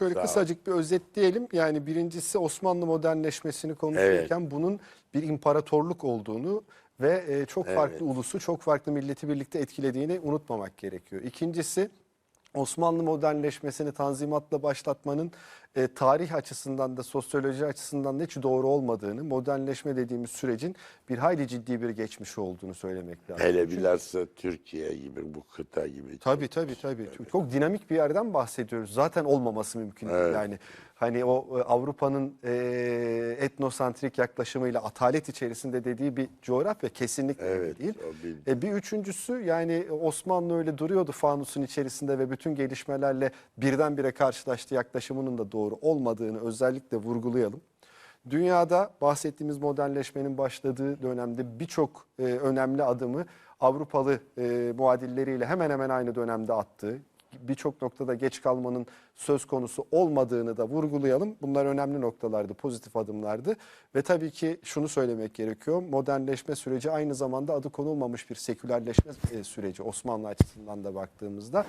Şöyle Sağ kısacık bir özetleyelim. Yani birincisi Osmanlı modernleşmesini konuşurken bunun bir imparatorluk olduğunu ve e, çok farklı Evet. ulusu, çok farklı milleti birlikte etkilediğini unutmamak gerekiyor. İkincisi Osmanlı modernleşmesini tanzimatla başlatmanın e, tarih açısından da sosyoloji açısından da hiç doğru olmadığını, modernleşme dediğimiz sürecin bir hayli ciddi bir geçmişi olduğunu söylemek lazım. Hele bilhassa Türkiye gibi bu kıta gibi. Tabii tabii tabii. Çok, çok dinamik bir yerden bahsediyoruz. Zaten olmaması mümkün değil. Evet. Yani hani o e, Avrupa'nın e, etnosantrik yaklaşımıyla atalet içerisinde dediği bir coğrafya kesinlikle Evet, değil. E, bir üçüncüsü yani Osmanlı öyle duruyordu fanusun içerisinde ve bütün gelişmelerle birdenbire karşılaştı yaklaşımının da doğru olmadığını özellikle vurgulayalım. Dünyada bahsettiğimiz modernleşmenin başladığı dönemde birçok e, önemli adımı Avrupalı e, muadilleriyle hemen hemen aynı dönemde attı. Birçok noktada geç kalmanın söz konusu olmadığını da vurgulayalım. Bunlar önemli noktalardı, pozitif adımlardı. Ve tabii ki şunu söylemek gerekiyor. Modernleşme süreci aynı zamanda adı konulmamış bir sekülerleşme e, süreci Osmanlı açısından da baktığımızda.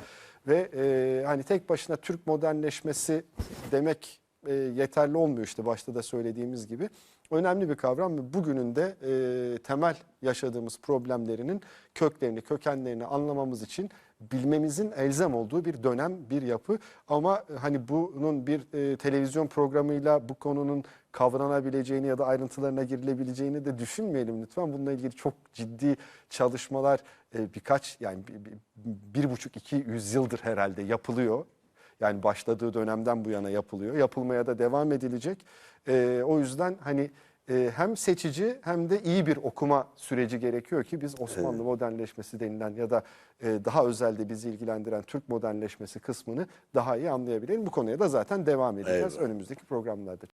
Ve e, hani tek başına Türk modernleşmesi demek e, yeterli olmuyor işte başta da söylediğimiz gibi. Önemli bir kavram ve bugünün de e, temel yaşadığımız problemlerinin köklerini, kökenlerini anlamamız için bilmemizin elzem olduğu bir dönem, bir yapı. Ama e, hani bunun bir e, televizyon programıyla bu konunun kavranabileceğini ya da ayrıntılarına girilebileceğini de düşünmeyelim lütfen. Bununla ilgili çok ciddi çalışmalar e, birkaç yani bir, bir, bir buçuk iki yüzyıldır herhalde yapılıyor. Yani başladığı dönemden bu yana yapılıyor. Yapılmaya da devam edilecek. Ee, o yüzden hani e, hem seçici hem de iyi bir okuma süreci gerekiyor ki biz Osmanlı modernleşmesi denilen ya da e, daha özelde bizi ilgilendiren Türk modernleşmesi kısmını daha iyi anlayabilelim. Bu konuya da zaten devam edeceğiz Eyvallah. önümüzdeki programlarda.